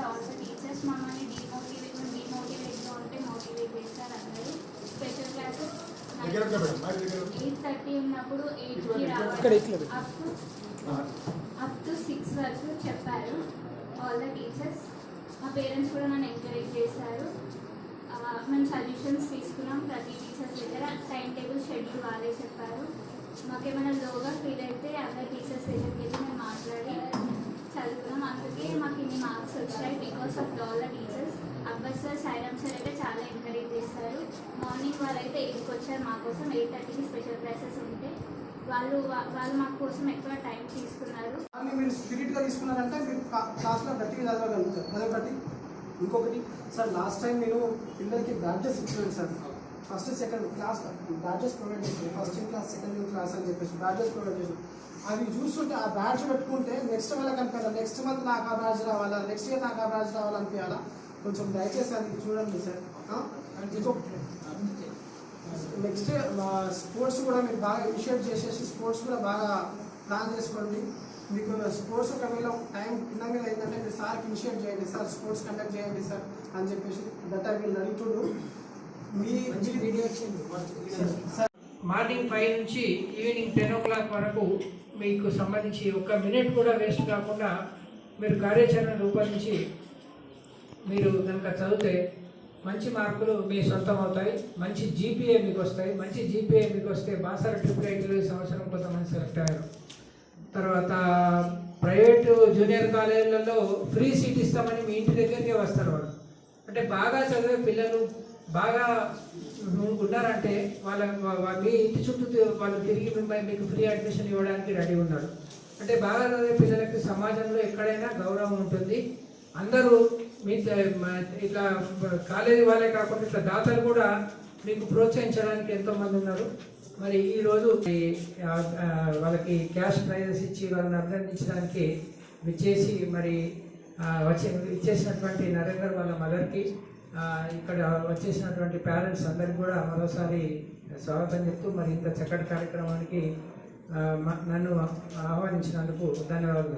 The teachers. మమ్మల్ని demotivate డిమోటివేట్గా ఉంటే మోటివేట్ చేస్తారు అందరూ. Special classes. ఎయిట్ థర్టీ ఉన్నప్పుడు ఎయిట్కి రావాలి. అప్ టు సిక్స్ వరకు చెప్పారు ఆల్ ద టీచర్స్ మా పేరెంట్స్ కూడా నన్ను ఎంకరేజ్ చేశారు. ఆ, మేము సజెషన్స్ తీసుకున్నాం ప్రతి టీచర్స్ దగ్గర. టైం టేబుల్ షెడ్యూల్ వాళ్ళే చెప్పారు. మాకేమైనా లోగా ఫీల్ అయితే అందరు టీచర్స్ దగ్గరికి వెళ్ళి మేము మాట్లాడి చదువుకున్నాం. అందుకే మాకు ఇన్ని మార్క్స్ వచ్చాయి because of all the teachers Abbas sir Sairam sir అయితే చాలా ఎంకరేజ్ చేస్తారు. మార్నింగ్ వాళ్ళు అయితే ఎయిట్కి వచ్చారు మా కోసం ఎయిట్ థర్టీకి స్పెషల్ క్లాసెస్ ఉంటే. వాళ్ళు వాళ్ళు మా కోసం ఎక్కువ టైం తీసుకున్నారు. దాన్ని మీరు స్పిరిట్గా తీసుకున్నారంటే మీరు క్లా- క్లాస్లో గట్టిగా చదవగలుగుతారు అదొకటి. ఇంకొకటి సార్ లాస్ట్ టైం నేను పిల్లలకి బ్యాడ్జెస్ ఇచ్చాను sir. First second class badges provide చేశాను ఫస్ట్ క్లాస్ సెకండ్ క్లాస్ అని చెప్పేసి బ్యాడ్జెస్ ప్రొవైడ్ చేశాను అవి చూస్తుంటే ఆ బ్యాడ్జ్ పెట్టుకుంటే నెక్స్ట్ వాళ్ళకి అనిపించాలి నెక్స్ట్ మంత్ నాకు ఆ బ్యాడ్జ్ రావాలా? నెక్స్ట్ ఇయర్ నాకు ఆ బ్యాడ్జ్ రావాలనిపించాలా కొంచెం దయచేసి అది చూడండి సార్. నెక్స్ట్ స్పోర్ట్స్ కూడా మీరు బాగా ఇనిషియేట్ చేసేసి స్పోర్ట్స్ కూడా బాగా ప్లాన్ చేసుకోండి. మీకు స్పోర్ట్స్ ఒకవేళ టైం భిన్నంగా అయిందంటే మీరు సార్కి ఇనిషియేట్ చేయండి. సార్ స్పోర్ట్స్ కండక్ట్ చేయండి సార్ అని చెప్పేసి దట్ ఐ విల్ నడుతుండు మీ సార్ మార్నింగ్ ఫైవ్ నుంచి ఈవినింగ్ టెన్ ఓ క్లాక్ వరకు మీకు సంబంధించి ఒక మినిట్ కూడా వేస్ట్ కాకుండా మీరు కార్యాచరణ రూపొందించి మీరు కనుక చదివితే మంచి మార్కులు మీ సొంతం అవుతాయి మంచి జీపీఏ మీకు వస్తాయి. మంచి జీపీఏ మీకు వస్తే బాసర ట్రిపుల్ ఐటీలో ఈ సంవత్సరం కొంతమంది సెలెక్ట్ అయ్యారు. తర్వాత ప్రైవేటు జూనియర్ కాలేజీలలో ఫ్రీ సీట్ ఇస్తామని మీ ఇంటి దగ్గరికే వస్తారు వాళ్ళు. అంటే బాగా చదివే పిల్లలు బాగా ఉన్నారంటే వాళ్ళ మీ ఇంటి చుట్టూ వాళ్ళు తిరిగి మిమ్మల్ని మీకు ఫ్రీ అడ్మిషన్ ఇవ్వడానికి రెడీ ఉన్నారు. అంటే బాగా చదివే పిల్లలకి సమాజంలో ఎక్కడైనా గౌరవం ఉంటుంది. అందరూ మీ ఇట్లా కాలేజీ వాళ్ళే కాకుండా ఇట్లా దాతలు కూడా మీకు ప్రోత్సహించడానికి ఎంతో మంది ఉన్నారు. మరి ఈరోజు ఈ, వాళ్ళకి క్యాష్ ప్రైజెస్ ఇచ్చి వాళ్ళని అభినందించడానికి విచ్చేసి మరి వచ్చే ఇచ్చేసినటువంటి నరేందర్ వాళ్ళ మదర్కి ఇక్కడ వచ్చేసినటువంటి పేరెంట్స్ అందరికి కూడా మరోసారి స్వాగతం చెప్తూ మరి ఇంత చక్కటి కార్యక్రమానికి నన్ను ఆహ్వానించినందుకు ధన్యవాదాలు.